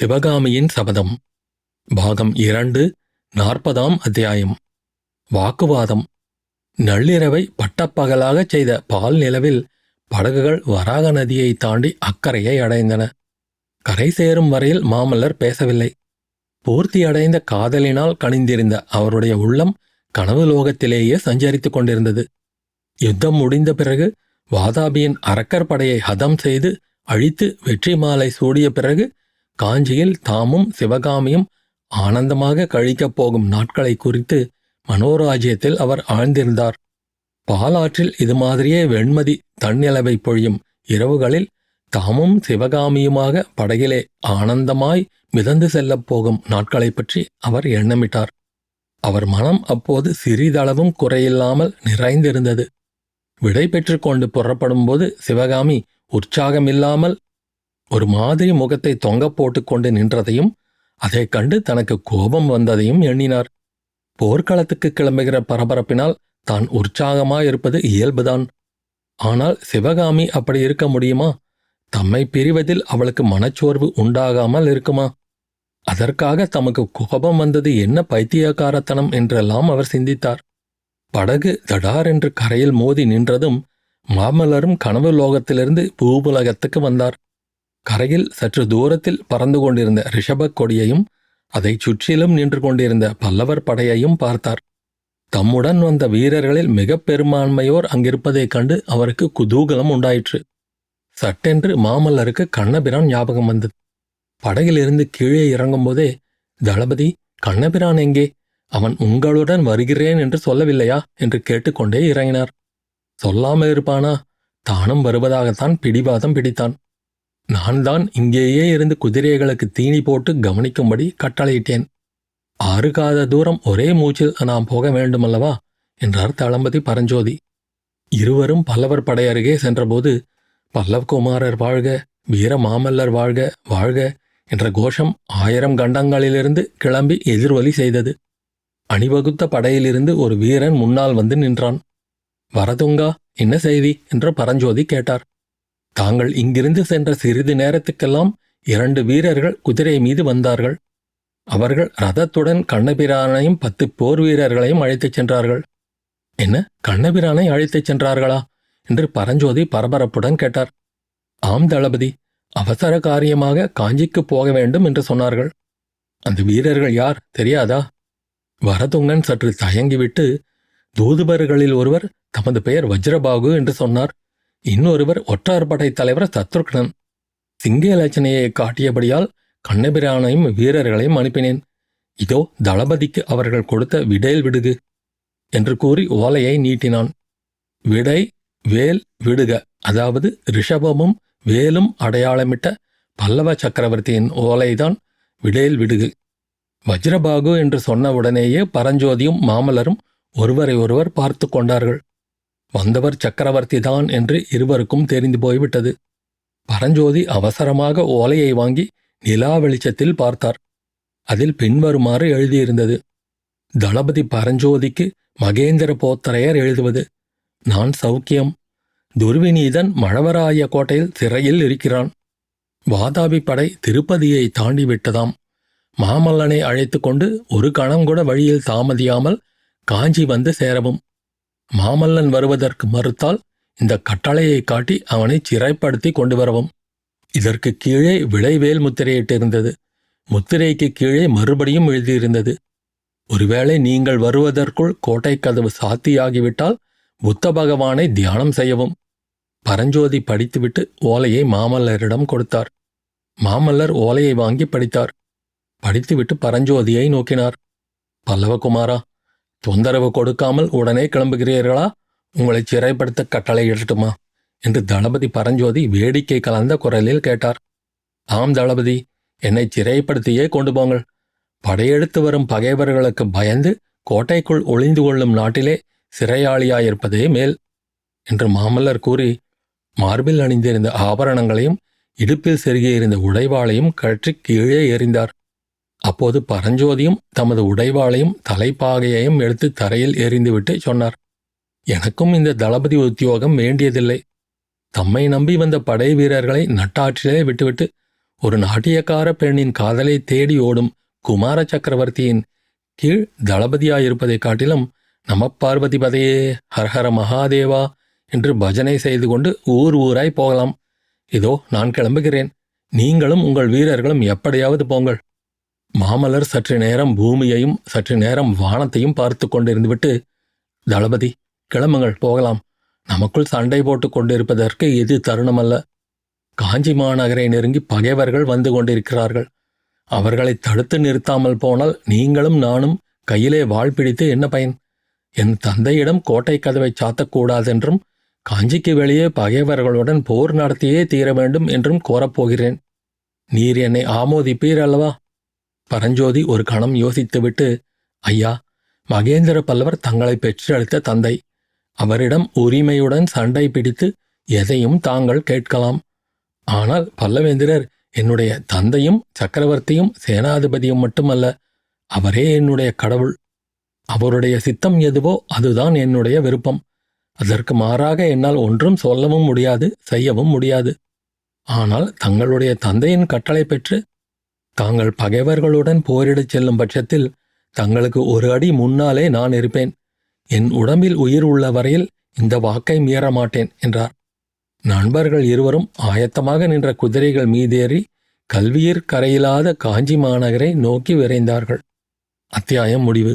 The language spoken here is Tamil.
சிவகாமியின் சபதம். பாகம் இரண்டு நாற்பதாம் அத்தியாயம். வாக்குவாதம். நள்ளிரவை பட்டப்பகலாகச் செய்த பால் நிலவில் படகுகள் வராக நதியை தாண்டி அக்கறையை அடைந்தன. கரை சேரும் வரையில் மாமல்லர் பேசவில்லை. பூர்த்தி அடைந்த காதலினால் கனிந்திருந்த அவருடைய உள்ளம் கனவு லோகத்திலேயே சஞ்சரித்துக் கொண்டிருந்தது. யுத்தம் முடிந்த பிறகு வாதாபியின் அரக்கற்படையை ஹதம் செய்து அழித்து வெற்றி மாலை சூடிய பிறகு காஞ்சியில் தாமும் சிவகாமியும் ஆனந்தமாக கழிக்கப் போகும் நாட்களை குறித்து மனோராஜ்யத்தில் அவர் ஆழ்ந்திருந்தார். பாலாற்றில் இது மாதிரியே வெண்மதி தன்னிலவை பொழியும் இரவுகளில் தாமும் சிவகாமியுமாக படகிலே ஆனந்தமாய் மிதந்து செல்லப் போகும் நாட்களைப் பற்றி அவர் எண்ணமிட்டார். அவர் மனம் அப்போது சிறிதளவும் குறையில்லாமல் நிறைந்திருந்தது. விடை பெற்றுக் கொண்டு புறப்படும்போது சிவகாமி உற்சாகமில்லாமல் ஒரு மாதிரி முகத்தை தொங்க போட்டுக்கொண்டு நின்றதையும் அதைக் கண்டு தனக்கு கோபம் வந்ததையும் எண்ணினார். போர்க்களத்துக்கு கிளம்புகிற பரபரப்பினால் தான் உற்சாகமாயிருப்பது இயல்புதான். ஆனால் சிவகாமி அப்படி இருக்க முடியுமா? தம்மை பிரிவதில் அவளுக்கு மனச்சோர்வு உண்டாகாமல் இருக்குமா? அதற்காக தமக்கு கோபம் வந்தது என்ன பைத்தியக்காரத்தனம் என்றெல்லாம் அவர் சிந்தித்தார். படகு தடார் என்று கரையில் மோதி நின்றதும் மாமல்லரும் கனவு லோகத்திலிருந்து பூபுலகத்துக்கு வந்தார். கரையில் சற்று தூரத்தில் பறந்து கொண்டிருந்த ரிஷபக் கொடியையும் அதைச் சுற்றிலும் நின்று கொண்டிருந்த பல்லவர் படையையும் பார்த்தார். தம்முடன் வந்த வீரர்களில் மிகப் பெரும்பான்மையோர் அங்கிருப்பதைக் கண்டு அவருக்கு குதூகலம் உண்டாயிற்று. சட்டென்று மாமல்லருக்கு கண்ணபிரான் ஞாபகம் வந்தது. படகிலிருந்து கீழே இறங்கும்போதே தளபதி கண்ணபிரான் எங்கே? அவன் உங்களுடன் வருகிறேன் என்று சொல்லவில்லையா? என்று கேட்டுக்கொண்டே இறங்கினார். சொல்லாமல் இருப்பானா தானும் வருவதாகத்தான் பிடிவாதம் பிடித்தான். நான் தான் இங்கேயே இருந்து குதிரைகளுக்கு தீனி போட்டு கவனிக்கும்படி கட்டளையிட்டேன். ஆறு காத தூரம் ஒரே மூச்சில் நாம் போக வேண்டுமல்லவா? என்றார் தளபதி பரஞ்சோதி. இருவரும் பல்லவர் படை அருகே சென்றபோது பல்லவ்குமாரர் வாழ்க வீர மாமல்லர் வாழ்க வாழ்க என்ற கோஷம் ஆயிரம் கண்டங்களிலிருந்து கிளம்பி எதிர்வலி செய்தது. அணிவகுத்த படையிலிருந்து ஒரு வீரன் முன்னால் வந்து நின்றான். வரதுங்கா என்ன செய்தி? என்று பரஞ்சோதி கேட்டார். தாங்கள் இங்கிருந்து சென்ற சிறிது நேரத்துக்கெல்லாம் இரண்டு வீரர்கள் குதிரை மீது வந்தார்கள். அவர்கள் ரதத்துடன் கண்ணபிரானையும் பத்து போர் வீரர்களையும் அழைத்துச் சென்றார்கள். என்ன கண்ணபிரானை அழைத்துச் சென்றார்களா? என்று பரஞ்சோதி பரபரப்புடன் கேட்டார். ஆம் தளபதி அவசர காரியமாக காஞ்சிக்கு போக வேண்டும் என்று சொன்னார்கள். அந்த வீரர்கள் யார் தெரியாதா? வரதுங்கன் சற்று தயங்கிவிட்டு தூதுபர்களில் ஒருவர் தமது பெயர் வஜ்ரபாகு என்று சொன்னார். இன்னொருவர் ஒற்றார்படை தலைவர் சத்ருக்னன். சிங்கலட்சணையை காட்டியபடியால் கண்ணபிரானையும் வீரர்களையும் அனுப்பினேன். இதோ தளபதிக்கு அவர்கள் கொடுத்த விடேல் விடுகு என்று கூறி ஓலையை நீட்டினான். விடை வேல் விடுக அதாவது ரிஷபமும் வேலும் அடையாளமிட்ட பல்லவ சக்கரவர்த்தியின் ஓலைதான் விடேல் விடுகு. வஜ்ரபாகு என்று சொன்னவுடனேயே பரஞ்சோதியும் மாமலரும் ஒருவரை ஒருவர் பார்த்து கொண்டார்கள். வந்தவர் சக்கரவர்த்தி தான் என்று இருவருக்கும் தெரிந்து போய்விட்டது. பரஞ்சோதி அவசரமாக ஓலையை வாங்கி நிலா வெளிச்சத்தில் பார்த்தார். அதில் பின்வருமாறு எழுதியிருந்தது. தளபதி பரஞ்சோதிக்கு மகேந்திர போத்தரையர் எழுதுவது. நான் சௌக்கியம். துர்விநீதன் மழவராய கோட்டையில் சிறையில் இருக்கிறான். வாதாபி படை திருப்பதியை தாண்டி விட்டதாம். மாமல்லனை அழைத்து கொண்டு ஒரு கணம் கூட வழியில் தாமதியாமல் காஞ்சி வந்து சேரவும். மாமல்லன் வருவதற்கு மறுத்தால் இந்த கட்டளையை காட்டி அவனை சிறைப்படுத்தி கொண்டு வரவும். இதற்கு கீழே விளைவேல் முத்திரையிட்டிருந்தது. முத்திரைக்கு கீழே மறுபடியும் எழுதியிருந்தது. ஒருவேளை நீங்கள் வருவதற்குள் கோட்டை கதவு சாத்தியாகிவிட்டால் புத்த பகவானை தியானம் செய்யவும். பரஞ்சோதி படித்துவிட்டு ஓலையை மாமல்லரிடம் கொடுத்தார். மாமல்லர் ஓலையை வாங்கி படித்தார். படித்துவிட்டு பரஞ்சோதியை நோக்கினார். பல்லவகுமாரா தொந்தரவு கொடுக்காமல் உடனே கிளம்புகிறீர்களா? உங்களை சிறைப்படுத்த கட்டளை இடட்டுமா? என்று தளபதி பரஞ்சோதி வேடிக்கை கலந்த குரலில் கேட்டார். ஆம் தளபதி என்னை சிறைப்படுத்தியே கொண்டு போங்கள். படையெடுத்து வரும் பகைவர்களுக்கு பயந்து கோட்டைக்குள் ஒளிந்து கொள்ளும் நாட்டிலே சிறையாளியாயிருப்பதே மேல் என்று மாமல்லர் கூறி மார்பில் அணிந்திருந்த ஆபரணங்களையும் இடுப்பில் செருகியிருந்த உடைவாளையும் கற்றி கீழே எறிந்தார். அப்போது பரஞ்சோதியும் தமது உடைவாளையும் தலைப்பாகையையும் எடுத்து தரையில் எறிந்துவிட்டு சொன்னார் எனக்கும் இந்த தளபதி உத்தியோகம் வேண்டியதில்லை. தம்மை நம்பி வந்த படை வீரர்களை நட்டாற்றிலே விட்டுவிட்டு ஒரு நாட்டியக்கார பெண்ணின் காதலை தேடி ஓடும் குமார சக்கரவர்த்தியின் கீழ் தளபதியாயிருப்பதைக் காட்டிலும் நம பார்வதி பதையே ஹரஹர மகாதேவா என்று பஜனை செய்து கொண்டு ஊர் ஊராய் போகலாம். இதோ நான் கிளம்புகிறேன். நீங்களும் உங்கள் வீரர்களும் எப்படியாவது போங்கள். மாமல்லர் சற்று நேரம் பூமியையும் சற்று நேரம் வானத்தையும் பார்த்து கொண்டிருந்துவிட்டு தளபதி கிளம்புங்கள் போகலாம். நமக்குள் சண்டை போட்டுக் கொண்டிருப்பதற்கு இது தருணமல்ல. காஞ்சி மாநகரை நெருங்கி பகைவர்கள் வந்து கொண்டிருக்கிறார்கள். அவர்களை தடுத்து நிறுத்தாமல் போனால் நீங்களும் நானும் கையிலே வாள் பிடித்து என்ன பயன்? என் தந்தையிடம் கோட்டை கதவை சாத்தக்கூடாதென்றும் காஞ்சிக்கு வெளியே பகைவர்களுடன் போர் நடத்தியே தீர வேண்டும் என்றும் கோரப்போகிறேன் நீர் என்னை ஆமோதிப்பீர் அல்லவா? பரஞ்சோதி ஒரு கணம் யோசித்துவிட்டு ஐயா மகேந்திர பல்லவர் தங்களை பெற்றெடுத்த தந்தை. அவரிடம் உரிமையுடன் சண்டை பிடித்து எதையும் தாங்கள் கேட்கலாம். ஆனால் பல்லவேந்திரர் என்னுடைய தந்தையும் சக்கரவர்த்தியும் சேனாதிபதியும் மட்டுமல்ல அவரே என்னுடைய கடவுள். அவருடைய சித்தம் எதுவோ அதுதான் என்னுடைய விருப்பம். அதற்கு மாறாக என்னால் ஒன்றும் சொல்லவும் முடியாது செய்யவும் முடியாது. ஆனால் தங்களுடைய தந்தையின் கட்டளை பெற்று தாங்கள் பகைவர்களுடன் போரிடச் செல்லும் பட்சத்தில் தங்களுக்கு ஒரு அடி முன்னாலே நான் இருப்பேன். என் உடம்பில் உயிர் உள்ள வரையில் இந்த வாக்கை மீற மாட்டேன் என்றார். நண்பர்கள் இருவரும் ஆயத்தமாக நின்ற குதிரைகள் மீதேறி கல்வியிற் கரையிலாத காஞ்சி மாநகரை நோக்கி விரைந்தார்கள். அத்தியாயம் முடிவு.